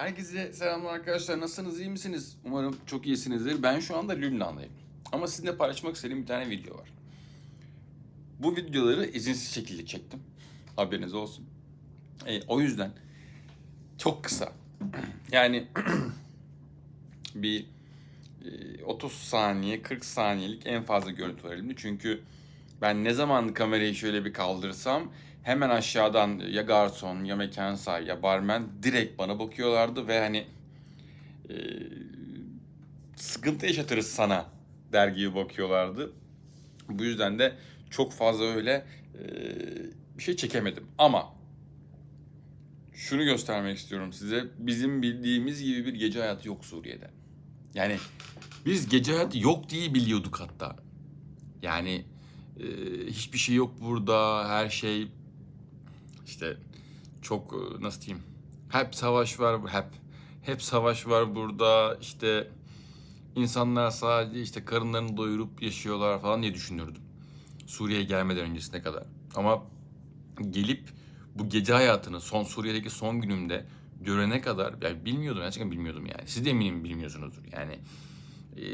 Herkese selamlar arkadaşlar. Nasılsınız? iyi misiniz? Umarım çok iyisinizdir. Ben şu anda Lübnan'dayım. Ama sizinle paylaşmak istediğim bir tane video var. Bu videoları izinsiz şekilde çektim. Haberiniz olsun. E, o yüzden çok kısa. Yani bir e, 30 saniye, 40 saniyelik en fazla görüntü var. Çünkü ben ne zaman kamerayı şöyle bir kaldırsam hemen aşağıdan ya garson ya mekan sahibi ya barmen direkt bana bakıyorlardı ve hani e, sıkıntı yaşatırız sana der gibi bakıyorlardı. Bu yüzden de çok fazla öyle e, bir şey çekemedim. Ama şunu göstermek istiyorum size. Bizim bildiğimiz gibi bir gece hayatı yok Suriye'de. Yani biz gece hayatı yok diye biliyorduk hatta. Yani e, hiçbir şey yok burada. Her şey işte çok e, nasıl diyeyim? Hep savaş var, hep hep savaş var burada. İşte insanlar sadece işte karınlarını doyurup yaşıyorlar falan diye düşünürdüm. Suriye'ye gelmeden öncesine kadar. Ama gelip bu gece hayatını son Suriye'deki son günümde görene kadar yani bilmiyordum gerçekten bilmiyordum yani. Siz de eminim bilmiyorsunuzdur yani. E,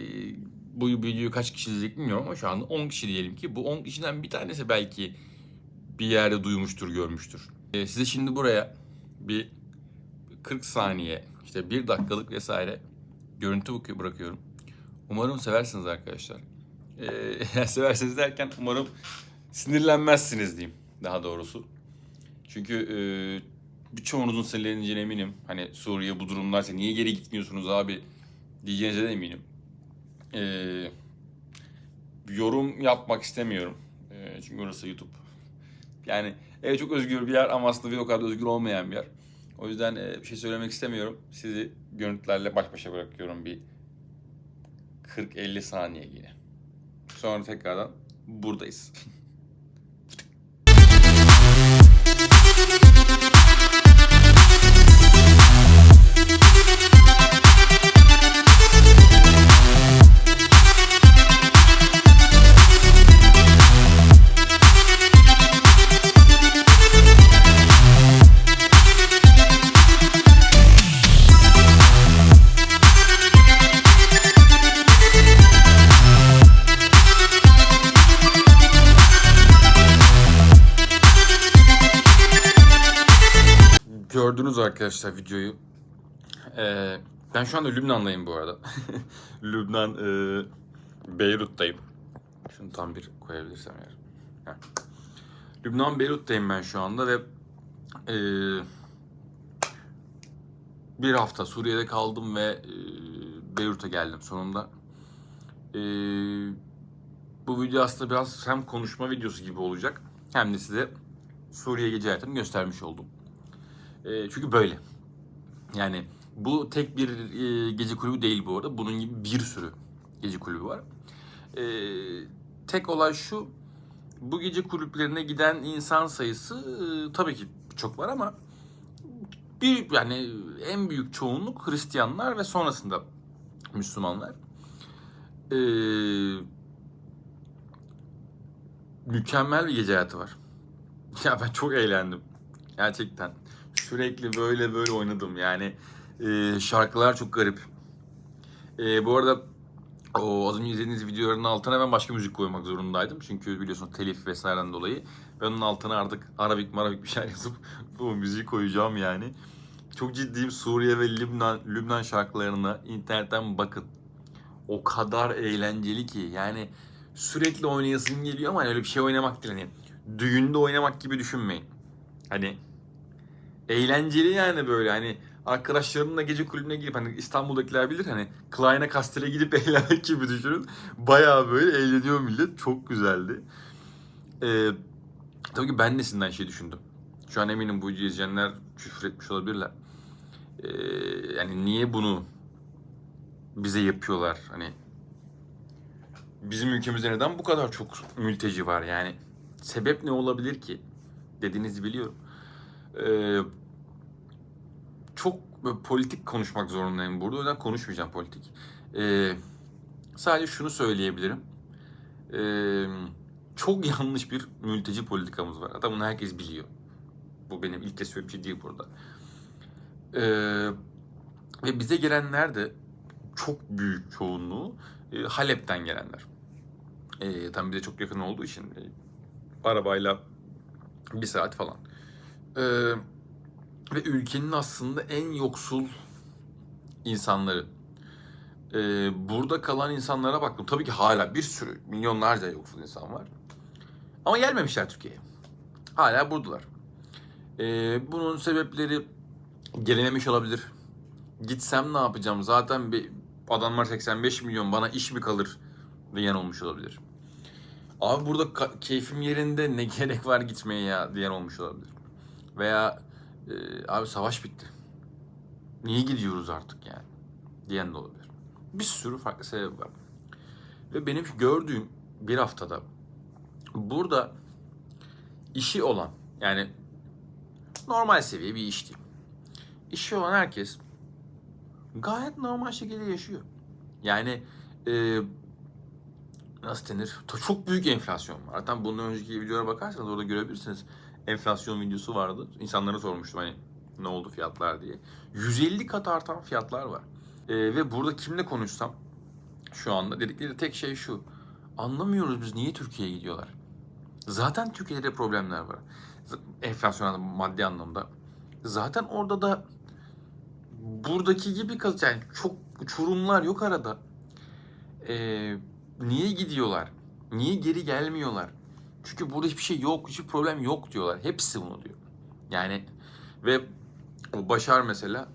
bu videoyu kaç kişi izleyecek bilmiyorum ama şu anda 10 kişi diyelim ki bu 10 kişiden bir tanesi belki bir yerde duymuştur, görmüştür. E, size şimdi buraya bir 40 saniye, işte bir dakikalık vesaire görüntü bırak- bırakıyorum. Umarım seversiniz arkadaşlar. E, seversiniz derken umarım sinirlenmezsiniz diyeyim daha doğrusu. Çünkü e, birçoğunuzun sinirleneceğine eminim. Hani Suriye bu durumdaysa niye geri gitmiyorsunuz abi diyeceğinize de eminim. E, yorum yapmak istemiyorum. E, çünkü orası YouTube. Yani evet çok özgür bir yer ama aslında o kadar özgür olmayan bir yer. O yüzden e, bir şey söylemek istemiyorum. Sizi görüntülerle baş başa bırakıyorum bir 40-50 saniye yine. Sonra tekrardan buradayız. Gördünüz arkadaşlar videoyu. Ee, ben şu anda Lübnan'dayım bu arada. Lübnan, e, Beyrut'tayım. Şunu tam bir koyabilirsem eğer. Lübnan, Beyrut'tayım ben şu anda ve e, bir hafta Suriye'de kaldım ve e, Beyrut'a geldim sonunda. E, bu video aslında biraz hem konuşma videosu gibi olacak hem de size Suriye gece hayatını göstermiş oldum. E, çünkü böyle. Yani bu tek bir e, gece kulübü değil bu arada. Bunun gibi bir sürü gece kulübü var. E, tek olay şu. Bu gece kulüplerine giden insan sayısı e, tabii ki çok var ama bir yani en büyük çoğunluk Hristiyanlar ve sonrasında Müslümanlar. E, mükemmel bir gece hayatı var. Ya ben çok eğlendim. Gerçekten. Sürekli böyle böyle oynadım. Yani e, şarkılar çok garip. E, bu arada o az önce izlediğiniz videoların altına ben başka müzik koymak zorundaydım. Çünkü biliyorsunuz telif vesaireden dolayı. Ben onun altına artık Arabik marabik bir şey yazıp bu müziği koyacağım yani. Çok ciddiyim Suriye ve Lübnan, Lübnan şarkılarına internetten bakın. O kadar eğlenceli ki yani sürekli oynayasın geliyor ama öyle bir şey oynamak değil. Hani düğünde oynamak gibi düşünmeyin. Hani eğlenceli yani böyle hani arkadaşlarımla gece kulübüne gidip hani İstanbul'dakiler bilir hani Klein'e Kastel'e gidip eğlenmek gibi düşünün. Bayağı böyle eğleniyor millet. Çok güzeldi. Ee, tabii ki ben nesinden şey düşündüm. Şu an eminim bu izleyenler küfür etmiş olabilirler. Ee, yani niye bunu bize yapıyorlar? Hani bizim ülkemizde neden bu kadar çok mülteci var yani? Sebep ne olabilir ki? Dediğinizi biliyorum. Ee, çok politik konuşmak zorundayım burada. O yüzden konuşmayacağım politik. Ee, sadece şunu söyleyebilirim. Ee, çok yanlış bir mülteci politikamız var. Hatta bunu herkes biliyor. Bu benim ilk kez söylediğim şey değil burada. Ee, Ve bize gelenler de çok büyük çoğunluğu e, Halep'ten gelenler. E, tam bize çok yakın olduğu için e, arabayla bir saat falan. E, ve ülkenin aslında en yoksul insanları. E, burada kalan insanlara baktım. Tabii ki hala bir sürü milyonlarca yoksul insan var. Ama gelmemişler Türkiye'ye. Hala buradalar. E, bunun sebepleri gelememiş olabilir. Gitsem ne yapacağım? Zaten bir adamlar 85 milyon bana iş mi kalır diyen olmuş olabilir. Abi burada keyfim yerinde ne gerek var gitmeye ya diyen olmuş olabilir. Veya e, abi savaş bitti. Niye gidiyoruz artık yani? Diyen de olabilir. Bir sürü farklı sebep var. Ve benim gördüğüm bir haftada burada işi olan yani normal seviye bir iş diyeyim. İşi olan herkes gayet normal şekilde yaşıyor. Yani e, nasıl denir? Çok büyük enflasyon var. Zaten bundan önceki videolara bakarsanız orada görebilirsiniz. Enflasyon videosu vardı. İnsanlara sormuştum hani ne oldu fiyatlar diye. 150 kat artan fiyatlar var. E, ve burada kimle konuşsam şu anda dedikleri tek şey şu. Anlamıyoruz biz niye Türkiye'ye gidiyorlar. Zaten Türkiye'de problemler var. Enflasyon maddi anlamda. Zaten orada da buradaki gibi kaz yani çok uçurumlar yok arada. Ee, niye gidiyorlar? Niye geri gelmiyorlar? Çünkü burada hiçbir şey yok, hiçbir problem yok diyorlar. Hepsi bunu diyor. Yani ve o Başar mesela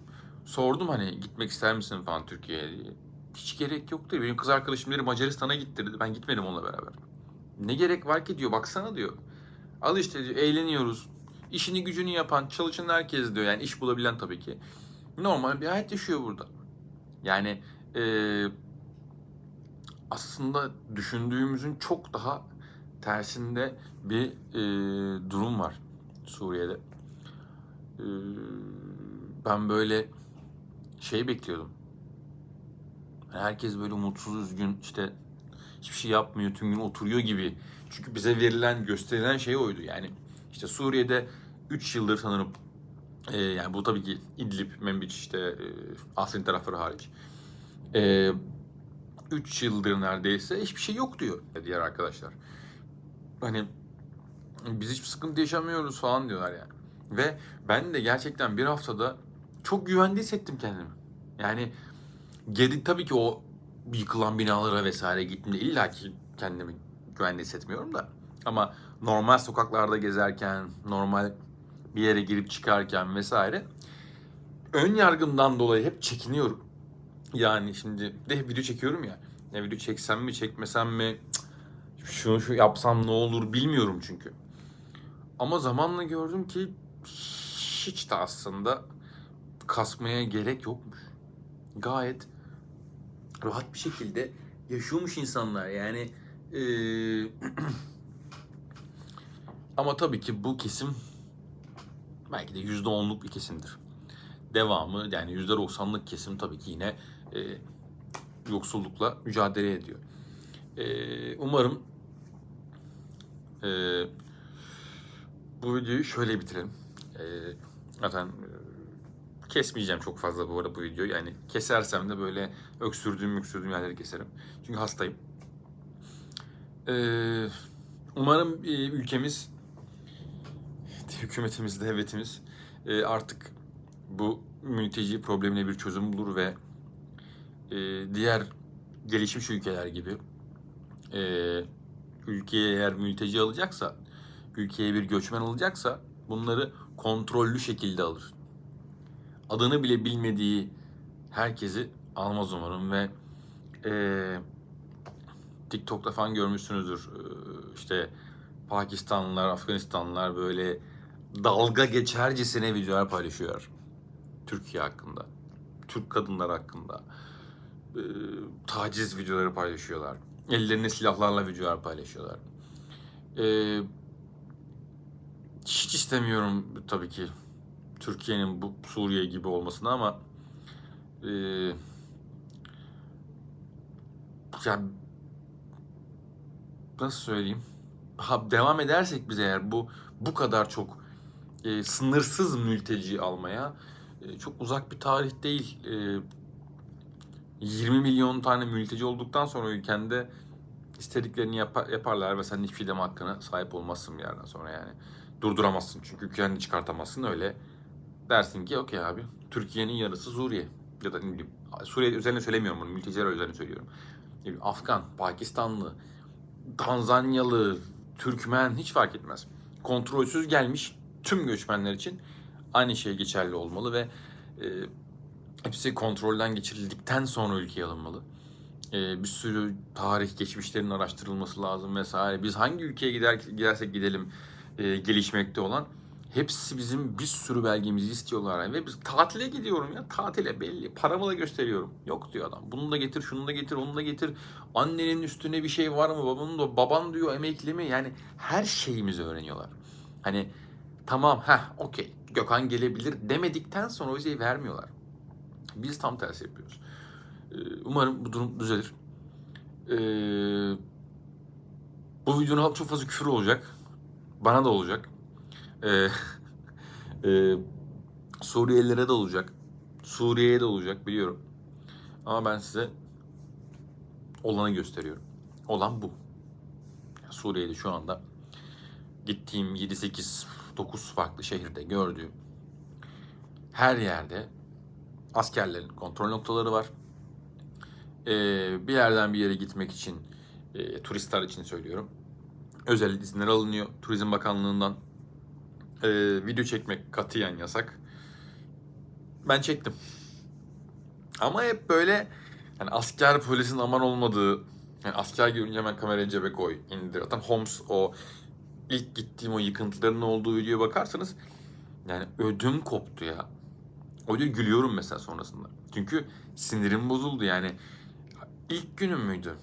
sordum hani gitmek ister misin falan Türkiye'ye diye. Hiç gerek yok diyor. Benim kız arkadaşım dedi Macaristan'a gitti dedi. Ben gitmedim onunla beraber. Ne gerek var ki diyor. Baksana diyor. Al işte diyor eğleniyoruz. İşini gücünü yapan, çalışan herkes diyor. Yani iş bulabilen tabii ki. Normal bir hayat yaşıyor burada. Yani eee, aslında düşündüğümüzün çok daha tersinde bir eee, durum var Suriye'de. Eee, ben böyle şey bekliyordum. Herkes böyle mutsuz, üzgün, işte hiçbir şey yapmıyor, tüm gün oturuyor gibi. Çünkü bize verilen, gösterilen şey oydu. Yani işte Suriye'de 3 yıldır sanırım e, yani bu tabii ki İdlib, Menbiç işte e, Afrin tarafları hariç. 3 yıldır neredeyse hiçbir şey yok diyor diğer arkadaşlar. Hani biz hiçbir sıkıntı yaşamıyoruz falan diyorlar yani. Ve ben de gerçekten bir haftada çok güvende hissettim kendimi. Yani geri tabii ki o yıkılan binalara vesaire gittiğimde illa ki kendimi güvende hissetmiyorum da. Ama normal sokaklarda gezerken, normal bir yere girip çıkarken vesaire ön yargımdan dolayı hep çekiniyorum. Yani şimdi de video çekiyorum ya. Ya video çeksem mi çekmesem mi cık, şunu şu yapsam ne olur bilmiyorum çünkü. Ama zamanla gördüm ki hiç de aslında kasmaya gerek yokmuş. Gayet rahat bir şekilde yaşıyormuş insanlar yani. eee, ama tabii ki bu kesim belki de yüzde onluk bir kesimdir. Devamı yani yüzde doksanlık kesim tabii ki yine e, yoksullukla mücadele ediyor. E, umarım e, bu videoyu şöyle bitirelim. E, zaten kesmeyeceğim çok fazla bu arada bu videoyu. Yani kesersem de böyle öksürdüğüm öksürdüğüm yerleri keserim. Çünkü hastayım. E, umarım e, ülkemiz, hükümetimiz, devletimiz e, artık bu mülteci problemine bir çözüm bulur ve e, diğer gelişmiş ülkeler gibi e, ülkeye eğer mülteci alacaksa, ülkeye bir göçmen alacaksa bunları kontrollü şekilde alır. Adını bile bilmediği herkesi almaz umarım ve e, TikTok'ta falan görmüşsünüzdür. E, işte Pakistanlılar, Afganistanlılar böyle dalga geçercesine videolar paylaşıyor. Türkiye hakkında, Türk kadınlar hakkında e, taciz videoları paylaşıyorlar. Ellerine silahlarla videolar paylaşıyorlar. E, hiç istemiyorum tabii ki Türkiye'nin bu Suriye gibi olmasını ama e, yani nasıl söyleyeyim? Ha, devam edersek biz eğer bu bu kadar çok e, sınırsız mülteci almaya e, çok uzak bir tarih değil. E, 20 milyon tane mülteci olduktan sonra ülkende istediklerini yapa- yaparlar ve sen hiçbir şey deme hakkına sahip olmazsın bir yerden sonra yani. Durduramazsın çünkü ülkeni çıkartamazsın öyle. Dersin ki okey abi Türkiye'nin yarısı Suriye. Ya da Suriye üzerine söylemiyorum bunu mülteciler üzerine söylüyorum. Bileyim, Afgan, Pakistanlı, Tanzanyalı, Türkmen hiç fark etmez. Kontrolsüz gelmiş tüm göçmenler için aynı şey geçerli olmalı ve e, hepsi kontrolden geçirildikten sonra ülkeye alınmalı. E, bir sürü tarih geçmişlerinin araştırılması lazım vesaire. Biz hangi ülkeye gider gidersek gidelim e, gelişmekte olan hepsi bizim bir sürü belgemizi istiyorlar. Yani. Ve biz tatile gidiyorum ya tatile belli paramı da gösteriyorum. Yok diyor adam. Bunu da getir, şunu da getir, onu da getir. Annenin üstüne bir şey var mı? Babanın da baban diyor emekli mi? Yani her şeyimizi öğreniyorlar. Hani tamam ha okey Gökhan gelebilir demedikten sonra o vizeyi vermiyorlar. Biz tam tersi yapıyoruz. Ee, Umarım bu durum düzelir. Ee, bu videonun çok fazla küfür olacak. Bana da olacak. Ee, e, Suriyelilere de olacak. Suriye'ye de olacak biliyorum. Ama ben size olanı gösteriyorum. Olan bu. Suriye'de şu anda gittiğim 7 8 9 farklı şehirde gördüğüm her yerde askerlerin kontrol noktaları var. Ee, bir yerden bir yere gitmek için e, turistler için söylüyorum. Özel izinler alınıyor Turizm Bakanlığı'ndan. Ee, video çekmek katiyen yasak. Ben çektim. Ama hep böyle yani asker polisin aman olmadığı yani asker görünce hemen kamerayı cebe koy indir. Zaten Homs o ilk gittiğim o yıkıntıların olduğu videoya bakarsanız yani ödüm koptu ya. O diyor gülüyorum mesela sonrasında. Çünkü sinirim bozuldu yani. İlk günüm müydü?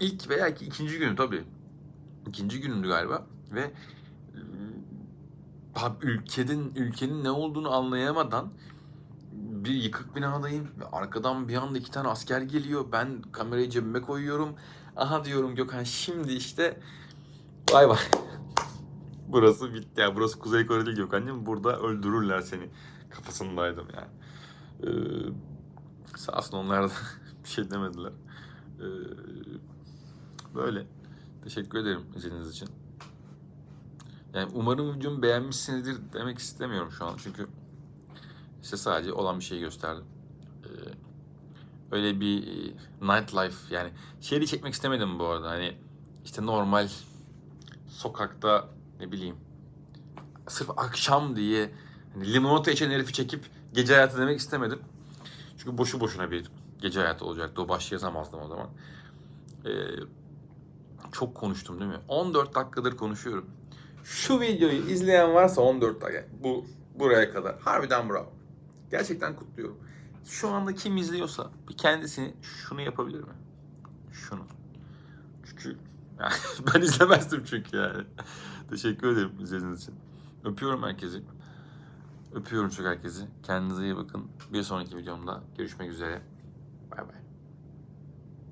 İlk veya iki- ikinci günü tabii. İkinci günümdü galiba ve e, ülkenin ülkenin ne olduğunu anlayamadan bir yıkık binadayım ve arkadan bir anda iki tane asker geliyor. Ben kamerayı cebime koyuyorum. Aha diyorum Gökhan şimdi işte bay bay. burası bitti ya. Burası Kuzey Kore değil Gökhan'cığım. Burada öldürürler seni. Kafasındaydım yani. Ee, sağ olsun onlar da bir şey demediler. Ee, böyle. Teşekkür ederim izlediğiniz için. Yani umarım videomu beğenmişsinizdir demek istemiyorum şu an çünkü işte sadece olan bir şeyi gösterdim. Ee, öyle bir e, nightlife yani şeyi çekmek istemedim bu arada hani işte normal sokakta ne bileyim sırf akşam diye hani limonata içen herifi çekip gece hayatı demek istemedim. Çünkü boşu boşuna bir gece hayatı olacaktı. O başlığı o zaman. Ee, çok konuştum değil mi? 14 dakikadır konuşuyorum. Şu videoyu izleyen varsa 14 dakika bu buraya kadar harbiden bravo. Gerçekten kutluyorum. Şu anda kim izliyorsa bir kendisini şunu yapabilir mi? Şunu. Çünkü yani ben izlemezdim çünkü yani. Teşekkür ederim izlediğiniz için. Öpüyorum herkesi. Öpüyorum çok herkesi. Kendinize iyi bakın. Bir sonraki videomda görüşmek üzere. Bay bay.